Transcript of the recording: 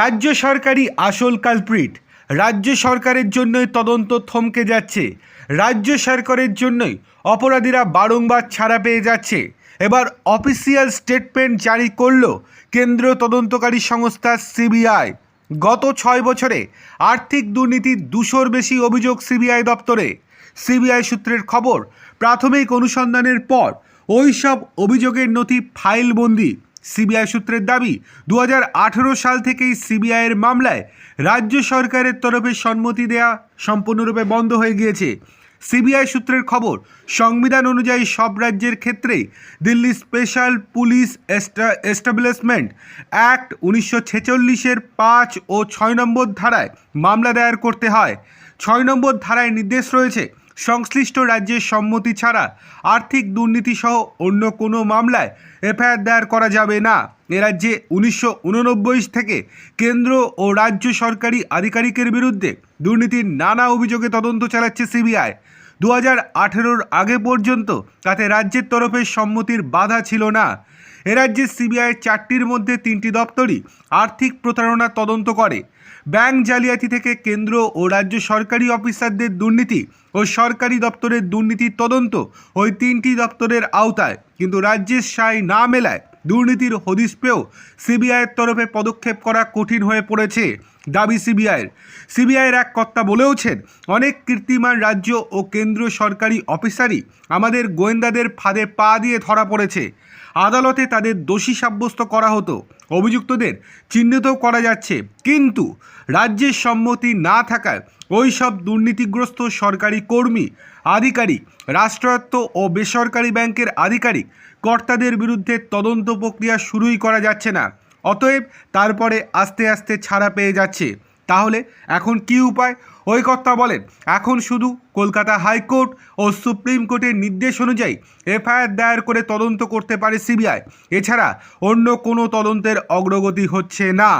রাজ্য সরকারই আসল কালপ্রিট রাজ্য সরকারের জন্যই তদন্ত থমকে যাচ্ছে। রাজ্য সরকারের জন্যই অপরাধীরা বারংবার ছাড়া পেয়ে যাচ্ছে। এবার অফিসিয়াল স্টেটমেন্ট জারি করল কেন্দ্র তদন্তকারী সংস্থা সিবিআই। গত ছয় বছরে আর্থিক দুর্নীতির দুশোর বেশি অভিযোগ সিবিআই দপ্তরে। সিবিআই সূত্রের খবর, প্রাথমিক অনুসন্ধানের পর ওই সব অভিযোগের নথি ফাইলবন্দি। সিবিআই সূত্রের দাবি দু হাজার আঠেরো সাল থেকেই সিবিআইয়ের মামলায় রাজ্য সরকারের তরফে সম্মতি দেয়া সম্পূর্ণরূপে বন্ধ হয়ে গিয়েছে। সিবিআই সূত্রের খবর, সংবিধান অনুযায়ী সব রাজ্যের ক্ষেত্রেই Delhi special police establishment act উনিশশো ছেচল্লিশের পাঁচ ও ছয় নম্বর ধারায় মামলা দায়ের করতে হয়। ছয় নম্বর ধারায় নির্দেশ রয়েছে সংশ্লিষ্ট রাজ্যের সম্মতি ছাড়া আর্থিক দুর্নীতি সহ অন্য কোনো মামলায় এফআইআর দায়ের করা যাবে না। এ রাজ্যে উনিশশো উননব্বই থেকে কেন্দ্র ও রাজ্য সরকারি আধিকারিকের বিরুদ্ধে দুর্নীতির নানা অভিযোগে তদন্ত চালাচ্ছে সিবিআই। দু হাজার আগে পর্যন্ত তাতে রাজ্যের তরফে সম্মতির বাধা ছিল না। এ সিবিআইয়ের সিবিআই চারটির মধ্যে তিনটি দপ্তরই আর্থিক প্রতারণা তদন্ত করে। ব্যাংক জালিয়াতি থেকে কেন্দ্র ও রাজ্য সরকারি অফিসারদের দুর্নীতি ও সরকারি দপ্তরের দুর্নীতির তদন্ত ওই তিনটি দপ্তরের আওতায়। কিন্তু রাজ্যের সাই না মেলায় দুর্নীতির হদিস পেয়েও সিবিআইয়ের তরফে পদক্ষেপ করা কঠিন হয়ে পড়েছে। দাবি সিবিআইয়ের। সিবিআইয়ের এক কর্তা বলেওছেন, অনেক কীর্তিমান রাজ্য ও কেন্দ্র সরকারি অফিসারই আমাদের গোয়েন্দাদের ফাঁদে পা দিয়ে ধরা পড়েছে। আদালতে তাদের দোষী সাব্যস্ত করা হতো। অভিযুক্তদের চিহ্নিত করা যাচ্ছে। কিন্তু রাজ্যের সম্মতি না থাকায় ওই সব দুর্নীতিগ্রস্ত সরকারি কর্মী, আধিকারিক, রাষ্ট্রায়ত্ত ও বেসরকারি ব্যাংকের আধিকারিক কর্তাদের বিরুদ্ধে তদন্ত প্রক্রিয়া শুরুই করা যাচ্ছে না। অতএব তারপরে আস্তে আস্তে ছাড়া পেয়ে যাচ্ছে। তাহলে এখন কি উপায়? ওই কর্তা বলেন, এখন শুধু কলকাতা হাইকোর্ট ও সুপ্রিম কোর্টের নির্দেশ অনুযায়ী এফআইআর দায়ের করে তদন্ত করতে পারে সিবিআই। এছাড়া অন্য কোনো তদন্তের অগ্রগতি হচ্ছে না।